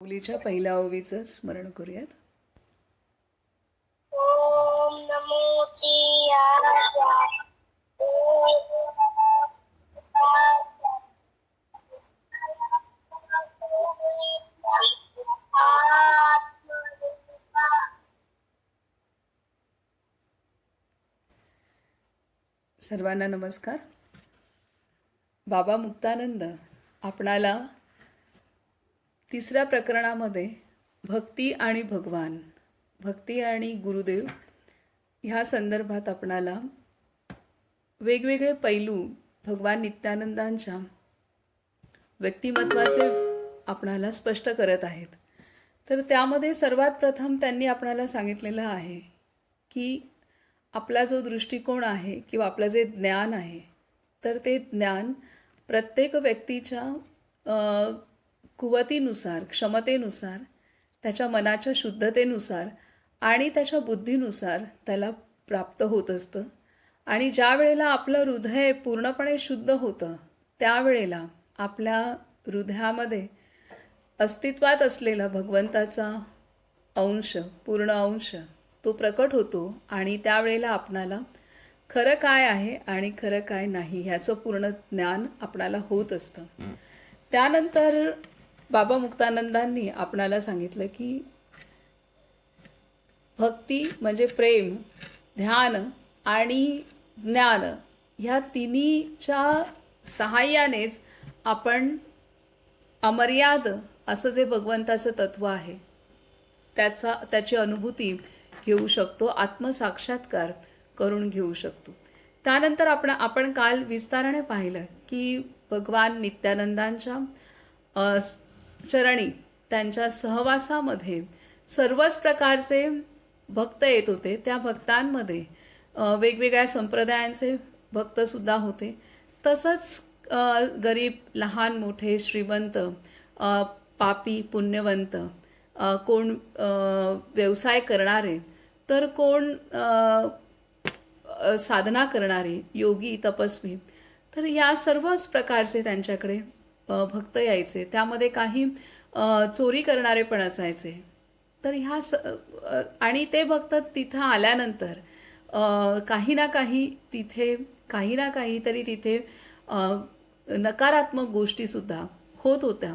मुलीच्या पहिल्या ओवीचं स्मरण करूयात. ओम नमो सर्वांना नमस्कार. बाबा मुक्तानंद आपणाला तिसऱ्या प्रकरणामध्ये भक्ती आणि भगवान भक्ती आणि गुरुदेव ह्या संदर्भात आपणाला वेगवेगळे पैलू भगवान नित्यानंदांच्या व्यक्तिमत्वाचे आपणाला स्पष्ट करत आहेत. तर त्यामध्ये सर्वात प्रथम त्यांनी आपणाला सांगितलेलं आहे की आपला जो दृष्टिकोन आहे किंवा आपलं जे ज्ञान आहे तर ते ज्ञान प्रत्येक व्यक्तीच्या कुवतीनुसार क्षमतेनुसार त्याच्या मनाच्या शुद्धतेनुसार आणि त्याच्या बुद्धीनुसार त्याला प्राप्त होत असतं. आणि ज्या वेळेला आपलं हृदय पूर्णपणे शुद्ध होतं त्यावेळेला आपल्या हृदयामध्ये अस्तित्वात असलेला भगवंताचा अंश पूर्ण अंश तो प्रकट होतो आणि त्यावेळेला आपणाला खरं काय आहे आणि खरं काय नाही ह्याचं पूर्ण ज्ञान आपणाला होत असतं. त्यानंतर बाबा मुक्तानंदांनी आपणाला सांगितलं की भक्ती म्हणजे प्रेम ध्यान आणि ज्ञान ह्या तिन्हीच्या सहाय्यानेच आपण अमर्याद असं जे भगवंताचं तत्व आहे त्याचा त्याची अनुभूती घेऊ शकतो आत्मसाक्षात्कार करून घेऊ शकतो. त्यानंतर आपण आपण काल विस्ताराने पाहिलं की भगवान नित्यानंदांच्या चरणी त्यांच्या सहवासामध्ये सर्वच प्रकारचे भक्त येत होते. त्या भक्तांमध्ये वेगवेगळ्या संप्रदायांचे भक्तसुद्धा होते. तसंच गरीब लहान मोठे श्रीमंत पापी पुण्यवंत कोण व्यवसाय करणारे तर कोण साधना करणारे योगी तपस्वी तर या सर्वच प्रकारचे त्यांच्याकडे भक्त यायचे. त्यामध्ये काही चोरी करणारे पण असायचे. तर ह्या स आणि ते भक्त तिथं आल्यानंतर काही ना काही तिथे काही ना काहीतरी तिथे नकारात्मक गोष्टीसुद्धा होत होत्या.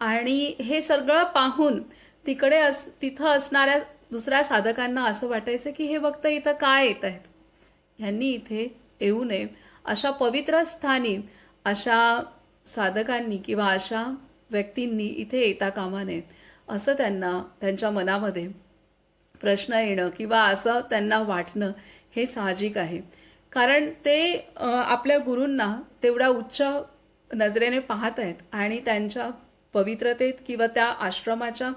आणि हे सगळं पाहून तिकडे अस तिथं असणाऱ्या दुसऱ्या साधकांना असं वाटायचं की हे भक्त इथं काय येत आहेत? ह्यांनी इथे येऊ नये. अशा पवित्र स्थानी अशा साधकांनी किंवा अशा व्यक्तींनी इथे येता कामा नये असं त्यांना त्यांच्या मनामध्ये प्रश्न येणं किंवा असं त्यांना वाटणं हे साहजिक आहे. कारण ते आपल्या गुरूंना तेवढ्या उच्च नजरेने पाहत आहेत आणि त्यांच्या पवित्रतेत किंवा त्या आश्रमाच्या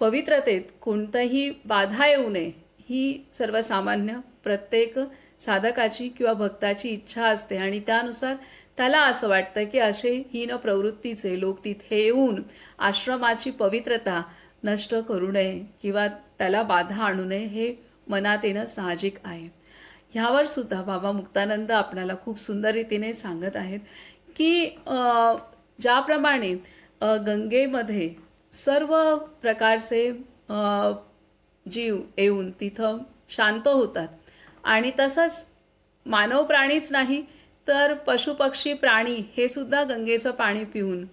पवित्रतेत कोणताही बाधा येऊ नये ही सर्वसामान्य प्रत्येक साधकाची किंवा भक्ताची इच्छा असते. आणि त्यानुसार त्याला असं वाटतं की असे हीन प्रवृत्तीचे लोक तिथे येऊन आश्रमाची पवित्रता नष्ट करू नये किंवा त्याला बाधा आणू नये हे मनात येणं साहजिक आहे. ह्यावर सुद्धा बाबा मुक्तानंद आपणाला खूप सुंदर रीतीने सांगत आहेत की ज्याप्रमाणे गंगेमध्ये सर्व प्रकारचे जीव येऊन तिथं शांत होतात. आणि तसंच मानव प्राणीच नाही तर पशुपक्षी प्राणी हे सुद्धा गंगेचं पाणी पिऊन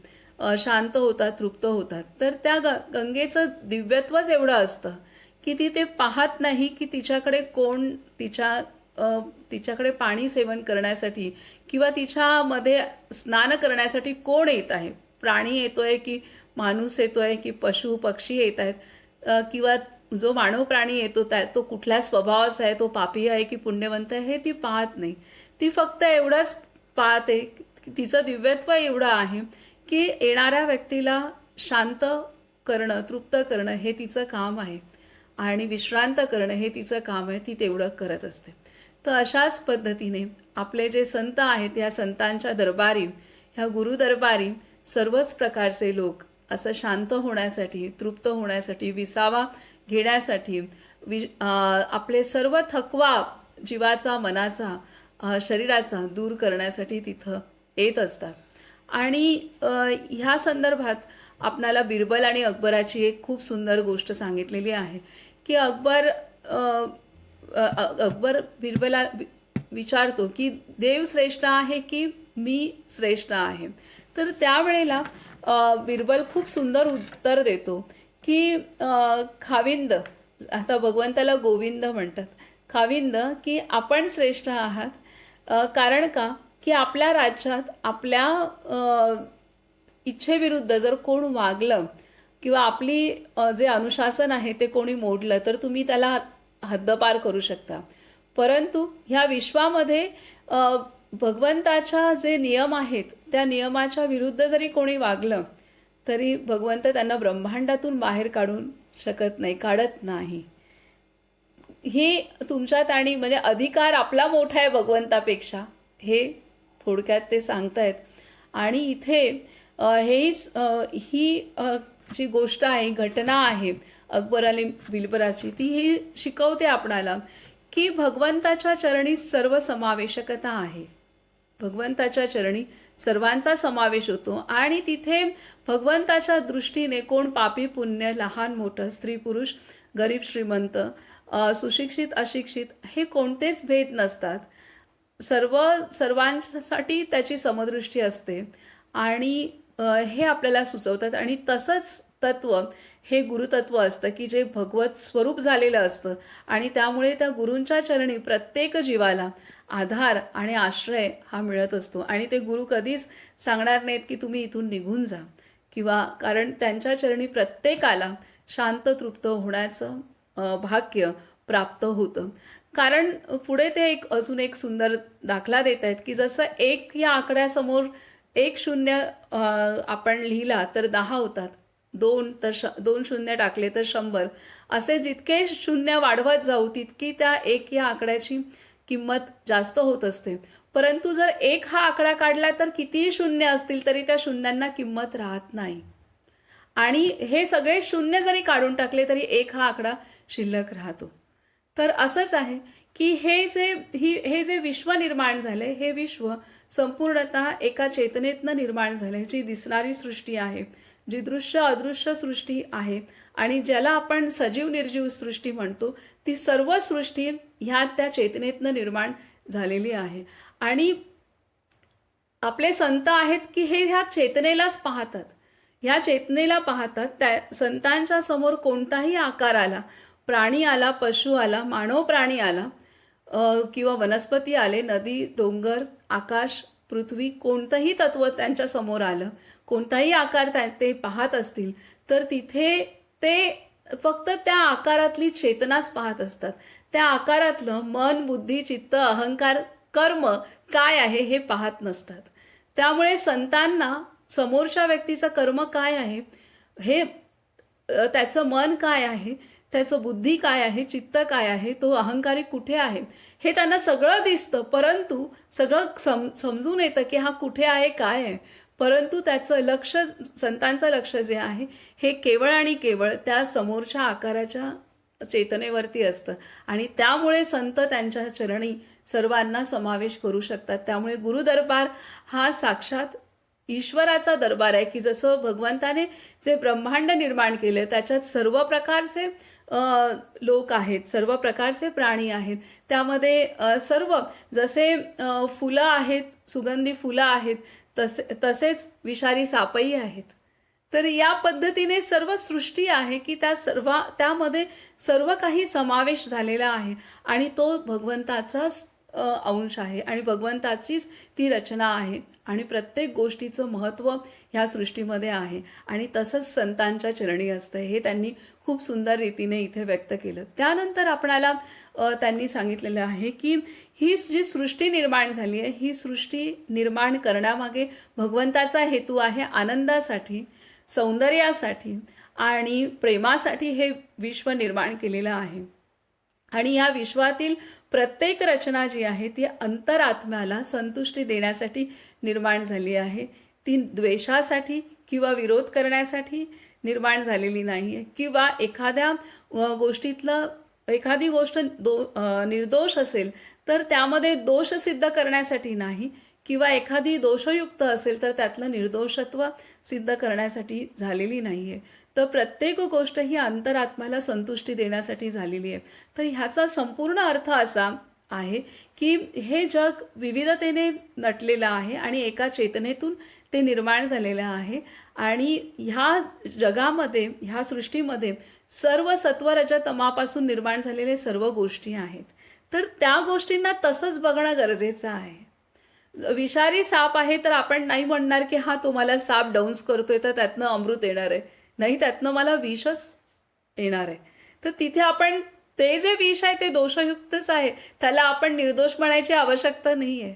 शांत होतात तृप्त होतात. तर त्या ग गंगेचं दिव्यत्वच एवढं असतं की ती ते पाहत नाही की तिच्याकडे कोण तिच्या तिच्याकडे पाणी सेवन करण्यासाठी किंवा तिच्यामध्ये स्नान करण्यासाठी कोण येत आहे? प्राणी येतोय की माणूस येतोय की पशु पक्षी येत आहेत? किंवा जो मानव प्राणी येतो त्या तो कुठल्या स्वभावाचा आहे तो पापी आहे की पुण्यवंत आहे हे ती पाहत नाही. ती फक्त एवढंच पाहते तिचं दिव्यत्व एवढं आहे की येणाऱ्या व्यक्तीला शांत करणं तृप्त करणं हे तिचं काम आहे. आणि विश्रांत करणं हे तिचं काम आहे ती तेवढं करत असते. तर अशाच पद्धतीने आपले जे संत आहेत या संतांच्या दरबारी ह्या गुरु दरबारी सर्वच प्रकारचे लोक असं शांत होण्यासाठी तृप्त होण्यासाठी विसावा घेण्यासाठी वि आपले सर्व थकवा जीवाचा मनाचा शरीराचा दूर करण्यासाठी तिथं येत असतात. आणि ह्या संदर्भात आपणाला बिरबल आणि अकबराची एक खूप सुंदर गोष्ट सांगितलेली आहे की अकबर अकबर बिरबला विचारतो की देव श्रेष्ठ आहे की मी श्रेष्ठ आहे? तर त्यावेळेला बिरबल खूप सुंदर उत्तर देतो की खाविंद आता भगवंताला गोविंद म्हणतात खाविंद की आपण श्रेष्ठ आहात कारण का? की आपल्या राज्यात आपल्या इच्छेविरुद्ध जर कोण वागलं किंवा आपली जे अनुशासन आहे ते कोणी मोडलं तर तुम्ही त्याला हद्दपार करू शकता. परंतु ह्या विश्वामध्ये भगवंताच्या जे नियम आहेत त्या नियमाच्या विरुद्ध जरी कोणी वागलं तरी भगवंत त्यांना ब्रह्मांडातून बाहेर काढून शकत नाही काढत नाही. ही तुमच्यात आणि म्हणजे अधिकार आपला मोठा आहे भगवंतापेक्षा हे थोडक्यात ते सांगतायत. आणि इथे हेच हेही ही जी गोष्ट आहे घटना आहे अकबर आणि बिलबराची ती ही शिकवते आपणाला की भगवंताच्या चरणी सर्व समावेशकता आहे. भगवंताच्या चरणी सर्वांचा समावेश होतो आणि तिथे भगवंताच्या दृष्टीने कोण पापी पुण्य लहान मोठं स्त्री पुरुष गरीब श्रीमंत सुशिक्षित अशिक्षित हे कोणतेच भेद नसतात. सर्व सर्वांसाठी त्याची समदृष्टी असते. आणि हे आपल्याला सुचवतात. आणि तसंच तत्व हे गुरुतत्व असतं की जे भगवत स्वरूप झालेलं असतं. आणि त्यामुळे त्या गुरूंच्या चरणी प्रत्येक जीवाला आधार आणि आश्रय हा मिळत असतो. आणि ते गुरु कधीच सांगणार नाहीत की तुम्ही इथून निघून जा. किंवा कारण त्यांच्या चरणी प्रत्येकाला शांत तृप्त होण्याचं भाग्य प्राप्त होतं. कारण पुढे ते एक अजून एक सुंदर दाखला देत आहेत की जसं एक या आकड्यासमोर एक शून्य आपण लिहिला तर दहा होतात. दोन तर श दोन शून्य टाकले तर शंभर. असे जितके शून्य वाढवत जाऊ तितकी त्या एक या आकड्याची किंमत जास्त होत असते. परंतु जर एक हा आकडा काढला तर कितीही शून्य असतील तरी त्या शून्यांना किंमत राहत नाही. आणि हे सगळे शून्य जरी काढून टाकले तरी एक हा आकडा शिल्लक राहतो. तर असंच आहे की हे जे ही हे जे विश्व निर्माण झाले हे विश्व संपूर्णतः एका चेतनेतनं निर्माण झाले जी दिसणारी सृष्टी आहे जी दृश्य अदृश्य सृष्टी आहे आणि ज्याला आपण सजीव निर्जीव सृष्टी म्हणतो ती सर्व सृष्टी ह्या त्या चेतनेतनं निर्माण झालेली आहे. आणि आपले संत आहेत की हे ह्या चेतनेलाच पाहतात. ह्या चेतनेला पाहतात त्या संतांच्या समोर कोणताही आकार आला प्राणी आला पशु आला मानव प्राणी आला किंवा वनस्पती आले नदी डोंगर आकाश पृथ्वी कोणतंही तत्व त्यांच्यासमोर आलं कोणताही आकार ते पाहत असतील तर तिथे ते फक्त त्या आकारातली चेतनाच पाहत असतात. त्या आकारातलं मन बुद्धी चित्त अहंकार कर्म काय आहे हे पाहत नसतात. त्यामुळे संतांना समोरच्या व्यक्तीचं कर्म काय आहे हे त्याचं मन काय आहे त्याचं बुद्धी काय आहे चित्त काय आहे तो अहंकारी कुठे आहे? हे त्यांना सगळं दिसतं परंतु सगळं सम समजून येतं की हा कुठे आहे काय आहे. परंतु त्याचं लक्ष संतांचं लक्ष जे आहे हे केवळ आणि केवळ त्या समोरच्या आकाराच्या चेतनेवरती असतं. आणि त्यामुळे संत त्यांच्या चरणी सर्वांना समावेश करू शकतात. त्यामुळे गुरुदरबार हा साक्षात ईश्वराचा दरबार आहे की जसं भगवंताने जे ब्रह्मांड निर्माण केलं त्याच्यात सर्व प्रकारचे लोक आहेत सर्व प्रकारचे प्राणी आहेत. त्यामध्ये सर्व जसे फुलं आहेत सुगंधी फुलं आहेत तसे तसेच विषारी सापही आहेत. तर या पद्धतीने सर्व सृष्टी आहे की त्या सर्व त्यामध्ये सर्व काही समावेश झालेला आहे आणि तो भगवंताचाच अंश आहे. आणि भगवंताचीच ती रचना आहे. आणि प्रत्येक गोष्टीचं महत्त्व ह्या सृष्टीमध्ये आहे. आणि तसंच संतांच्या चरणी असतं. हे त्यांनी खूप सुंदर रीतीने इथे व्यक्त केलं. त्यानंतर आपणाला त्यांनी सांगितलेलं आहे की ही जी सृष्टी निर्माण झाली आहे ही सृष्टी निर्माण करण्यामागे भगवंताचा हेतू आहे आनंदासाठी सौंदर्यासाठी आणि प्रेमासाठी हे विश्व निर्माण केलेलं आहे. आणि या विश्वातील प्रत्येक रचना जी आहे ती अंतरात्म्याला संतुष्टी देण्यासाठी निर्माण झाली आहे. ती द्वेषासाठी किंवा विरोध करण्यासाठी निर्माण झालेली नाही आहे किंवा एखाद्या गोष्टीतलं एखादी गोष्ट दो निर्दोष असेल तर त्यामध्ये दोष सिद्ध करण्यासाठी नाही. किंवा एखादी दोषयुक्त असेल तर त्यातलं निर्दोषत्व सिद्ध करण्यासाठी झालेली नाही आहे तर प्रत्येक गोष्ट ही अंतरात्म्याला संतुष्टी देण्यासाठी झालेली आहे. तर ह्याचा संपूर्ण अर्थ असा आहे की हे जग विविधतेने नटलेलं आहे आणि एका चेतनेतून ते निर्माण झालेलं आहे. आणि ह्या जगामध्ये ह्या सृष्टीमध्ये सर्व सत्वरज तमापासून निर्माण झालेले सर्व गोष्टी आहेत. तर त्या गोष्टींना तसंच बघणं गरजेचं आहे. विषारी साप आहे तर आपण नाही म्हणणार की हा तुम्हाला साप डाऊन्स करतोय तर त्यातनं अमृत येणार आहे. नाही त्यातनं मला विषच येणार आहे. तर तिथे आपण ते जे विष आहे ते दोषयुक्तच आहे. त्याला आपण निर्दोष म्हणायची आवश्यकता नाही आहे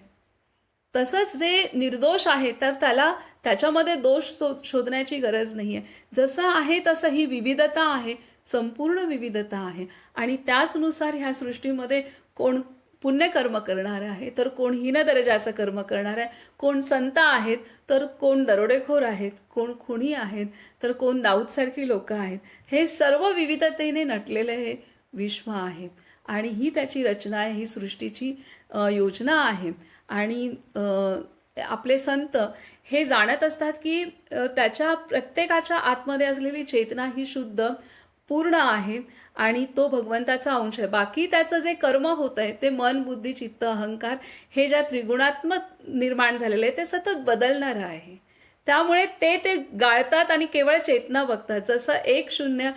तसंच जे निर्दोष आहे तर त्याला त्याच्यामध्ये दोष शोधण्याची गरज नाही आहे जसं आहे तसं ही विविधता आहे. संपूर्ण विविधता आहे. आणि त्याचनुसार ह्या सृष्टीमध्ये कोण पुण्यकर्म करणार आहे तर कोण हीन दर्जाचं कर्म करणार आहे? कोण संत आहेत तर कोण दरोडेखोर आहेत? कोण खुणी आहेत तर कोण दाऊदसारखी लोक आहेत? हे सर्व विविधतेने नटलेले हे विश्व आहे. आणि ही त्याची रचना आहे ही सृष्टीची योजना आहे. आणि आपले संत हे जाणत असतात की त्याच्या प्रत्येकाच्या आतमध्ये असलेली चेतना ही शुद्ध पूर्ण आहे. आणि तो भगवंताचा अंश आहे. बाकी त्याचं जे कर्म होत आहे ते मन बुद्धी चित्त अहंकार हे ज्या त्रिगुणात्मक निर्माण झालेले आहे ते सतत बदलणारं आहे. त्यामुळे ते ते गाळतात आणि केवळ चेतना बघतात. जसं एक शून्य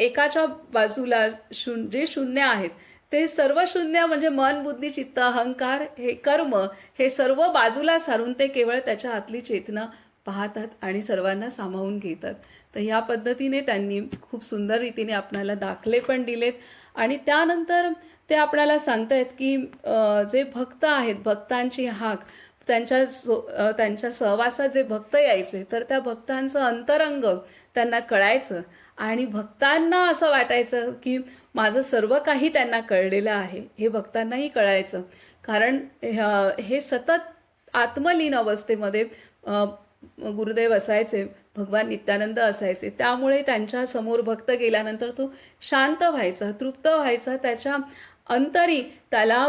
एकाच्या बाजूला शून जे शून्य आहेत ते सर्व शून्य म्हणजे मन बुद्धी चित्त अहंकार हे कर्म हे सर्व बाजूला सारून ते केवळ त्याच्या आतली चेतना पाहतात आणि सर्वांना सामावून घेतात. तर ह्या पद्धतीने त्यांनी खूप सुंदर रीतीने आपणाला दाखले पण दिलेत. आणि त्यानंतर ते आपल्याला सांगतायत की जे भक्त आहेत भक्तांची हाक त्यांच्या सो त्यांच्या सहवासात जे भक्त यायचे तर त्या भक्तांचं अंतरंग त्यांना कळायचं. आणि भक्तांना असं वाटायचं की माझं सर्व काही त्यांना कळलेलं आहे हे भक्तांनाही कळायचं. कारण हे सतत आत्मलीन अवस्थेमध्ये गुरुदेव असायचे भगवान नित्यानंद असायचे. त्यामुळे त्यांच्यासमोर भक्त गेल्यानंतर तो शांत व्हायचा तृप्त व्हायचा. त्याच्या अंतरी त्याला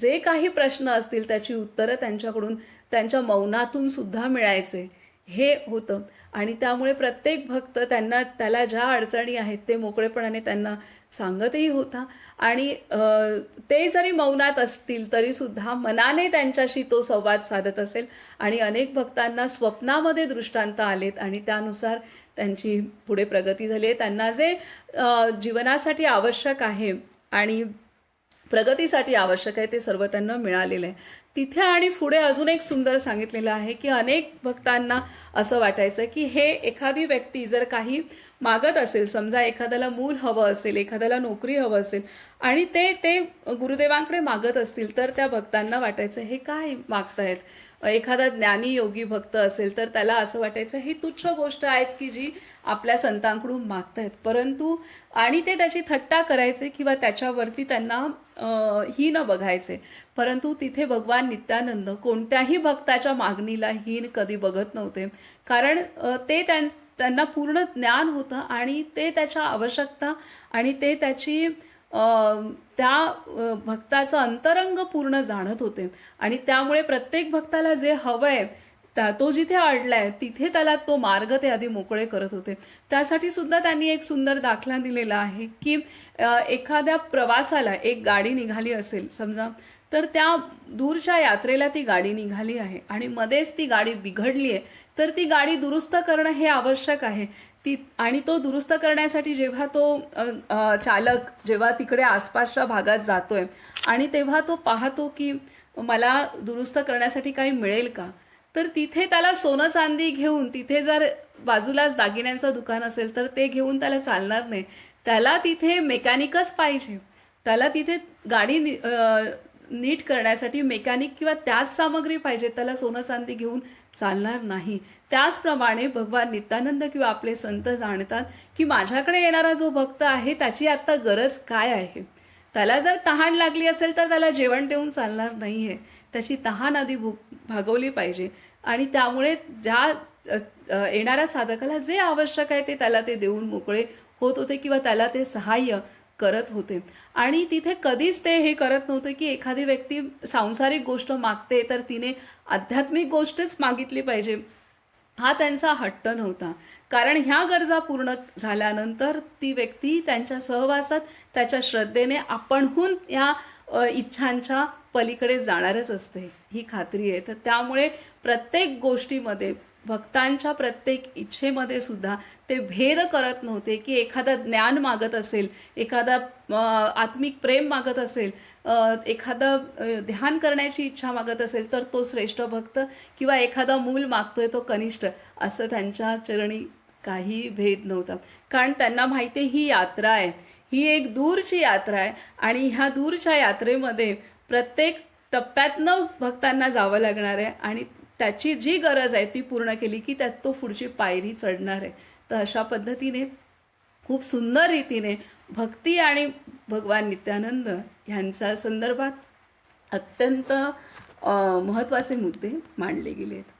जे काही प्रश्न असतील त्याची उत्तरं त्यांच्याकडून त्यांच्या मौनातून सुद्धा मिळायचे. हे होतं. आणि त्यामुळे प्रत्येक भक्त त्यांना त्याला ज्या अडचणी आहेत ते मोकळेपणाने त्यांना सांगतही होता. आणि ते जरी मौनात असतील तरीसुद्धा मनाने त्यांच्याशी तो संवाद साधत असेल आणि अनेक भक्तांना स्वप्नामध्ये दृष्टांत आलेत आणि त्यानुसार त्यांची पुढे प्रगती झाली आहे. त्यांना जे जीवनासाठी आवश्यक आहे आणि प्रगतीसाठी आवश्यक आहे ते सर्व त्यांना मिळालेलं आहे. तिथे आणि पुढे अजून एक सुंदर सांगितलेलं आहे की अनेक भक्तांना असं वाटायचं की हे एखादी व्यक्ती जर काही मागत असेल समजा एखाद्याला मूल हवं असेल एखाद्याला नोकरी हवं असेल आणि ते ते गुरुदेवांकडे मागत असतील तर त्या भक्तांना वाटायचं हे काय मागतायत? एखादा ज्ञानी योगी भक्त असेल तर त्याला असं वाटायचं ही तुच्छ गोष्ट आहेत की जी आपल्या संतांकडून मागतायत. परंतु आणि ते त्याची थट्टा करायचे किंवा त्याच्यावरती त्यांना अ, हीन बघायचे. परंतु तिथे भगवान नित्यानंद कोणत्याही भक्ताच्या मागणीला हीन कधी बघत नव्हते. कारण ते त्यां त्यांना पूर्ण ज्ञान होतं आणि ते त्याच्या आवश्यकता आणि ते त्याची त्या भक्ताचं अंतरंग पूर्ण जाणत होते. आणि त्यामुळे प्रत्येक भक्ताला जे हवंय त्या तो जिथे अडलाय तिथे त्याला तो मार्ग ते आधी मोकळे करत होते. त्यासाठी सुद्धा त्यांनी एक सुंदर दाखला दिलेला आहे की एखाद्या प्रवासाला एक गाडी निघाली असेल समजा तर त्या दूरच्या यात्रेला ती गाडी निघाली आहे. आणि मध्येच ती गाडी बिघडली आहे तर ती गाडी दुरुस्त करणं हे आवश्यक आहे. ती आणि तो दुरुस्त करण्यासाठी जेव्हा तो चालक जेव्हा तिकडे आसपासच्या भागात जातोय आणि तेव्हा तो पाहतो की मला दुरुस्त करण्यासाठी काही मिळेल का तर तिथे त्याला सोनं चांदी घेऊन तिथे जर बाजूलाच दागिन्यांचं दुकान असेल तर ते घेऊन त्याला चालणार नाही. त्याला तिथे मेकॅनिकच पाहिजे. त्याला तिथे गाडी नीट करण्यासाठी मेकॅनिक किंवा त्याच सामग्री पाहिजे. त्याला सोनं चांदी घेऊन चालणार नाही. त्याचप्रमाणे भगवान नित्यानंद किंवा आपले संत जाणतात की माझ्याकडे येणारा जो भक्त आहे त्याची आता गरज काय आहे? त्याला जर तहान लागली असेल तर त्याला जेवण देऊन चालणार नाहीये. त्याची तहान आधी भूक भागवली पाहिजे. आणि त्यामुळे ज्या येणाऱ्या साधकाला जे आवश्यक आहे ते त्याला ते देऊन मोकळे होत होते किंवा त्याला ते सहाय्य करत होते. आणि तिथे कधीच ते हे करत नव्हते की एखादी व्यक्ती सांसारिक गोष्ट मागते तर तिने आध्यात्मिक गोष्टच मागितली पाहिजे. हा त्यांचा हट्ट नव्हता. कारण ह्या गरजा पूर्ण झाल्यानंतर ती व्यक्ती त्यांच्या सहवासात त्याच्या श्रद्धेने आपणहून या इच्छांच्या पलीकडे जाणारच असते. ही खात्री आहे. तर त्यामुळे प्रत्येक गोष्टीमध्ये भक्तांच्या प्रत्येक इच्छेमध्ये सुद्धा ते भेद करत नव्हते की एखादा ज्ञान मागत असेल एखादा आत्मिक प्रेम मागत असेल एखादं एखादा ध्यान करण्याची इच्छा मागत असेल तर तो श्रेष्ठ भक्त किंवा एखादा मूल मागतोय तो कनिष्ठ असं त्यांच्या चरणी काही भेद नव्हता. कारण त्यांना माहिती आहे ही यात्रा आहे. ही एक दूरची यात्रा आहे आणि ह्या दूरच्या यात्रेमध्ये प्रत्येक टप्प्यातनं भक्तांना जावं लागणार आहे आणि त्याची जी गरज आहे ती पूर्ण केली की त्यात तो पुढची पायरी चढणार आहे. तर अशा पद्धतीने खूप सुंदर रीतीने भक्ती आणि भगवान नित्यानंद ह्यांच्या संदर्भात अत्यंत महत्त्वाचे मुद्दे मांडले गेले आहेत